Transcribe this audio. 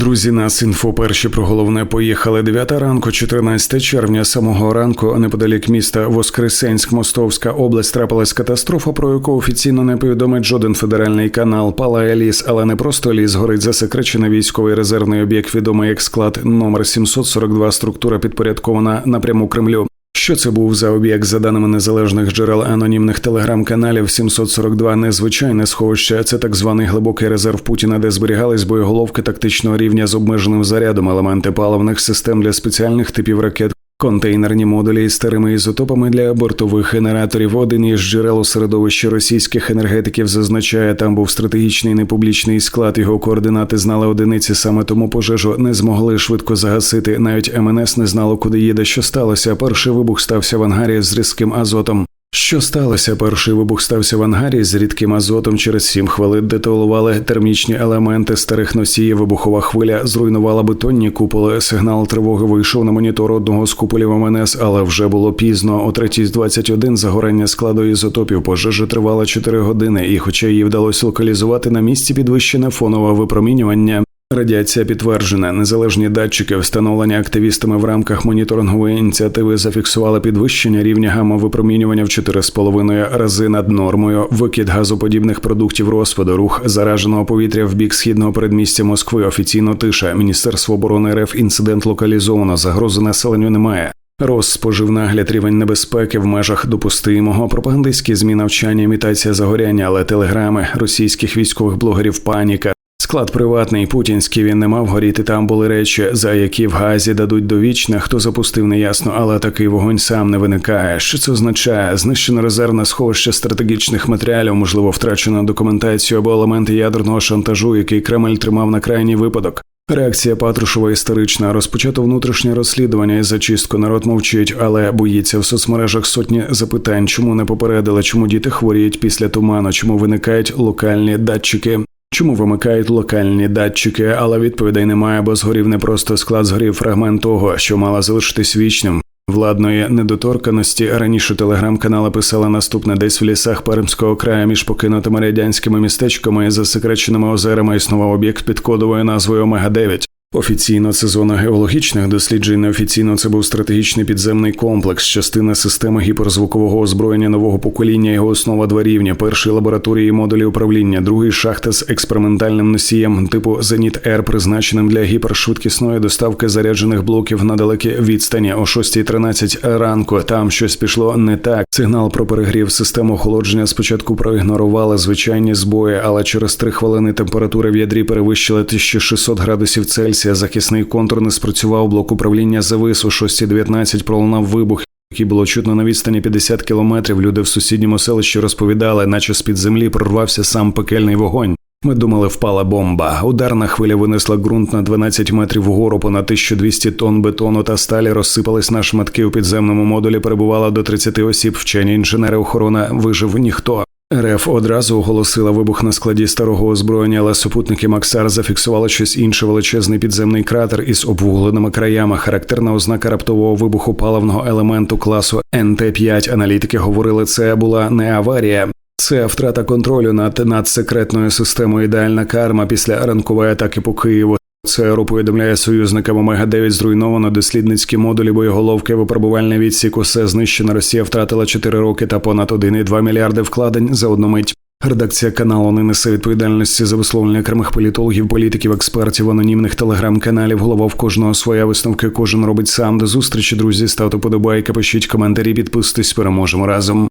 Друзі, нас інфо перші про головне поїхали 9 ранку, 14 червня. Самого ранку неподалік міста Воскресенськ, Мостовська область трапилась катастрофа, про яку офіційно не повідомить жоден федеральний канал. Палає ліс, але не просто ліс. Горить засекречений військовий резервний об'єкт, відомий як склад номер 742, Структура підпорядкована напряму Кремлю. Що це був за об'єкт за даними незалежних джерел анонімних телеграм-каналів 742 незвичайне сховище. Це так званий глибокий резерв Путіна, де зберігались боєголовки тактичного рівня з обмеженим зарядом, елементи паливних систем для спеціальних типів ракет. Контейнерні модулі із старими ізотопами для бортових генераторів. Один із джерел у середовищі російських енергетиків зазначає, там був стратегічний непублічний склад. Його координати знали одиниці. Саме тому пожежу не змогли швидко загасити. Навіть МНС не знало, куди їде. Що сталося? Перший вибух стався в ангарі з різким азотом. Що сталося? Перший вибух стався в ангарі з рідким азотом. Через сім хвилин деталували термічні елементи старих носіїв. Вибухова хвиля зруйнувала бетонні куполи. Сигнал тривоги вийшов на монітор одного з куполів МНС, але вже було пізно. О 3.21 загорання складу ізотопів пожежа тривала 4 години, і, хоча її вдалося локалізувати на місці підвищене фонове випромінювання. Радіація підтверджена. Незалежні датчики, встановлені активістами в рамках моніторингової ініціативи, зафіксували підвищення рівня гамма-випромінювання в 4,5 рази над нормою. Викид газоподібних продуктів розпаду, рух зараженого повітря в бік східного передмістя Москви. Офіційно тиша. Міністерство оборони РФ інцидент локалізовано. Загрози населенню немає. Розспожив нагляд рівень небезпеки в межах допустимого, пропагандистські змі навчання, імітація загоряння, але телеграми російських військових блогерів паніка. Склад приватний, путінський він не мав горіти. Там були речі, за які в газі дадуть довічне. Хто запустив, неясно, але такий вогонь сам не виникає. Що це означає? Знищено резервне сховище стратегічних матеріалів, можливо, втрачено документацію або елементи ядерного шантажу, який Кремль тримав на крайній випадок. Реакція Патрушева історична. Розпочато внутрішнє розслідування і зачистку. Народ мовчить, але боїться в соцмережах сотні запитань, чому не попередили, чому діти хворіють після туману, чому виникають локальні датчики. Чому вимикають локальні датчики, але відповідей немає, бо згорів не просто склад, згорів фрагмент того, що мала залишитись вічним. Владної недоторканості раніше телеграм-канали писали наступне десь в лісах Пермського краю між покинутими радянськими містечками і засекреченими озерами існував об'єкт під кодовою назвою Омега 9 Офіційно це зона геологічних досліджень. Неофіційно це був стратегічний підземний комплекс, частина системи гіперзвукового озброєння нового покоління. Його основа два рівня. Перший лабораторії модулі управління, другий шахта з експериментальним носієм типу Зеніт Р, призначеним для гіпершвидкісної доставки заряджених блоків на далекі відстані о 6.13 ранку. Там щось пішло не так. Сигнал про перегрів систему охолодження спочатку проігнорували звичайні збої, але через три хвилини температури в ядрі перевищили 1600 градусів Цельсія. Захисний контур не спрацював блок управління завис у 6.19 пролунав вибух. Який було чутно на відстані 50 кілометрів. Люди в сусідньому селищі розповідали, наче з під землі прорвався сам пекельний вогонь. Ми думали, впала бомба. Ударна хвиля винесла ґрунт на 12 метрів вгору, понад 1200 тонн бетону та сталі розсипались на шматки у підземному модулі. Перебувало до 30 осіб. Вчені інженери охорона вижив ніхто. РФ одразу оголосила вибух на складі старого озброєння, але супутники Максар зафіксували щось інше величезний підземний кратер із обвугленими краями. Характерна ознака раптового вибуху паливного елементу класу НТ-5. Аналітики говорили, це була не аварія. Це втрата контролю над надсекретною системою ідеальна карма після ранкової атаки по Києву. ЦРУ повідомляє союзникам Омега 9 зруйновано дослідницькі модулі боєголовки випробувальний відсік. Усе знищено. Росія втратила 4 роки та понад 1,2 мільярди вкладень за одну мить. Редакція каналу не несе відповідальності за висловлення окремих політологів, політиків, експертів, анонімних телеграм-каналів. Голова в кожного своя висновки. Кожен робить сам. До зустрічі, друзі. Ставте подобайки, пишіть коментарі, підписуйтесь. Переможемо разом.